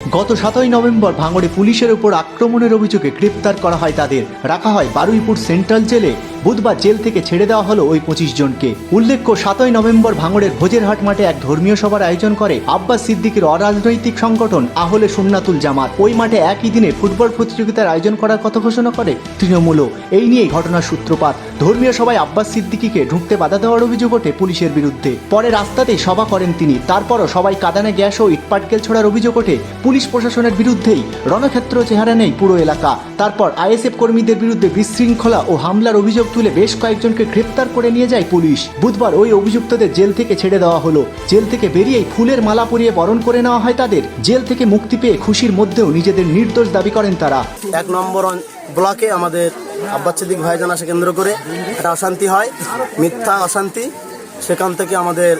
গত সাতই নভেম্বর ভাঙড়ে পুলিশের উপর আক্রমণের অভিযোগে গ্রেপ্তার করা হয় তাদের। রাখা হয় বারুইপুর সেন্ট্রাল জেলে। বুধবার জেল থেকে ছেড়ে দেওয়া হলো ওই পঁচিশ জনকে। উল্লেখ্য, সাতই নভেম্বর ভাঙড়ের ভোজেরহাট মাঠে এক ধর্মীয় সভার আয়োজন করে আব্বাস সিদ্দিকের অরাজনৈতিক সংগঠন আহলে সুন্নাতুল জামাত। ওই মাঠে একই দিনে ফুটবল প্রতিযোগিতার আয়োজন করার কথা ঘোষণা করে তৃণমূলও। এই নিয়েই ঘটনার সূত্রপাত। ধর্মীয় সভায় আব্বাস সিদ্দিকিকে ঢুকতে বাধা দেওয়ার অভিযোগ ওঠে পুলিশের বিরুদ্ধে। পরে রাস্তাতেই সভা করেন তিনি। তারপরও সবাই কাদানে গ্যাস ও ইটপাটকেল ছোড়ার অভিযোগ ওঠে। পুলিশ প্রশাসনের বিরুদ্ধেই রণক্ষেত্র চেহারা নেই পুরো এলাকা। তারপর আইএসএফ কর্মীদের বিরুদ্ধে বিশৃঙ্খলা ও হামলার অভিযোগ তুলে বেশ কয়েকজনকে গ্রেপ্তার করে নিয়ে যায় পুলিশ। বুধবার ওই অভিযুক্তদের জেল থেকে ছেড়ে দেওয়া হলো। জেল থেকে বেরিয়েই ফুলের মালা পরিয়ে বরণ করে নেওয়া হয় তাদের। জেল থেকে মুক্তি পেয়ে খুশির মধ্যেও নিজেদের নির্দোষ দাবি করেন তারা। এক নম্বর ব্লকে আমাদের আব্বাস সিদ্দিক ভাইজান আসে কেন্দ্র করে। একটা অশান্তি হয়, মিথ্যা অশান্তি। সেখান থেকে আমাদের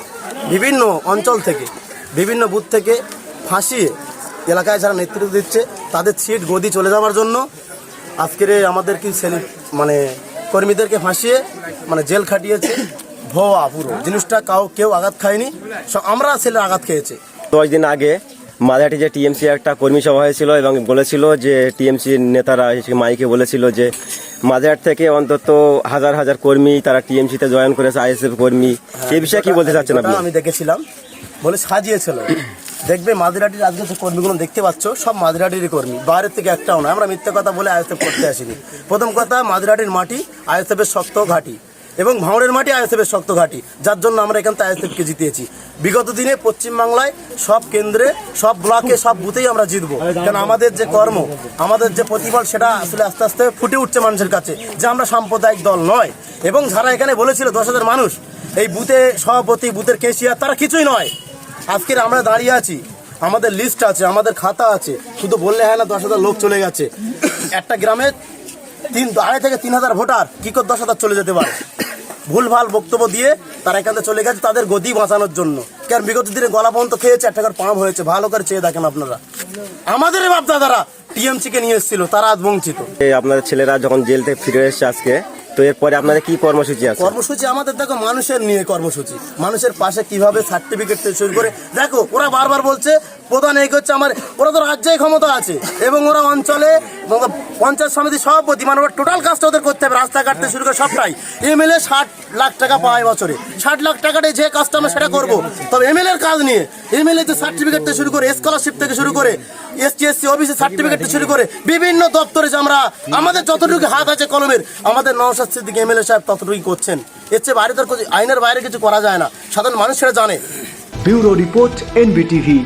বিভিন্ন অঞ্চল থেকে, বিভিন্ন বুথ থেকে ফাঁসিয়ে এলাকায় যারা নেতৃত্ব দিচ্ছে, তাদের সিট গদি চলে যাওয়ার জন্য আজকের আমাদের কি মানে কর্মীদেরকে ফাঁসিয়ে মানে জেল খাটিয়েছে। ভোয়া পুরো। জিনিসটা কাউ কেউ আঘাত খায়নি। সব আমরা ছেলে আঘাত খেয়েছে। দশ দিন আগে মাদাহাটি যে টিএমসি একটা কর্মী সভা হয়েছিল এবং বলেছিল যে টিএমসি নেতারা মাইকে বলেছিল যে মাদাহাট থেকে অন্তত হাজার হাজার কর্মী তারা টিএমসিতে জয়েন করেছে আইএসএফ কর্মী। এই বিষয়ে কি বলতে চাচ্ছেন আপনি? আমি দেখেছিলাম। বলে সাজিয়েছিল। দেখবে মাদিরাটির আজকে যে কর্মীগুলো দেখতে পাচ্ছ সব মাদিরাটিরই কর্মী। বাইরের থেকে একটাও না আমরা মিথ্যে কথা বলে আইএসএফ করতে আসিনি। প্রথম কথা মাদিরাটির মাটি আইএসএফের শক্ত ঘাঁটি এবং ভাঙড়ের মাটি আইএসএফের শক্ত ঘাঁটি, যার জন্য আমরা এখান থেকে আইএসএফকে জিতিয়েছি। বিগত দিনে পশ্চিমবাংলায় সব কেন্দ্রে, সব ব্লকে, সব বুথেই আমরা জিতবো। কারণ আমাদের যে কর্ম, আমাদের যে প্রতিফল, সেটা আসলে আস্তে আস্তে ফুটে উঠছে মানুষের কাছে যে আমরা সাম্প্রদায়িক দল নয়। এবং যারা এখানে বলেছিল দশ হাজার মানুষ, এই বুথে সভাপতি, বুথের কেশিয়ার, তারা কিছুই নয়। আজকের আমরা দাঁড়িয়ে আছি, আমাদের লিস্ট আছে, আমাদের খাতা আছে। শুধু বললে হয় না, দশ হাজার লোক চলে গেছে। একটা গ্রামে তিন আড়াই থেকে তিন হাজার ভোটার কি করে দশ হাজার চলে যেতে পারে? ভুলভাল বক্তব্য দিয়ে তারা এখান থেকে চলে গেছে তাদের গদি বাঁচানোর জন্য। কারণ বিগত দিনে গলা পর্যন্ত খেয়েছে একটা করে পাম হয়েছে ভালো করে চেয়ে দেখেন আপনারা। আমাদের বাপ দাদারা টিএমসি কে নিয়ে এসেছিল তারা আজ বঞ্চিত। আপনাদের ছেলেরা যখন জেল থেকে ফিরে এসেছে আজকে তো এরপরে আপনাদের কি কর্মসূচি আছে? কর্মসূচি আমাদের দেখো মানুষের নিয়ে কর্মসূচি। মানুষের পাশে কীভাবে সার্টিফিকেট থেকে শুরু করে দেখো ওরা বারবার বলছে প্রধান এই করছে আমার, ওরা তো রাজ্যে ক্ষমতা আছে। এবং ওরা অঞ্চলে পঞ্চায়েত সমিতি সভাপতি মানে ওরা টোটাল কাজটা ওদের করতে হবে রাস্তাঘাট থেকে শুরু করে সবটাই। এমএলএ ষাট লাখ টাকা পায় বছরে। ষাট লাখ টাকাটা যে কাজটা আমরা সেটা করব। তবে এমএলএ এর কাজ নিয়ে এমএলএ যে সার্টিফিকেট থেকে শুরু করে স্কলারশিপ থেকে শুরু করে এসটি এসসি অফিসের সার্টিফিকেট থেকে শুরু করে, বিভিন্ন দপ্তরে যে আমরা, আমাদের যতটুকু হাত আছে কলমের, আমাদের নওশাদ সিদ্দিক এমএলএ সাহেব ততটুকুই করছেন। এর চেয়ে বাইরে তো আইনের বাইরে কিছু করা যায় না। সাধারণ মানুষ সেটা জানে। Bureau report NBTV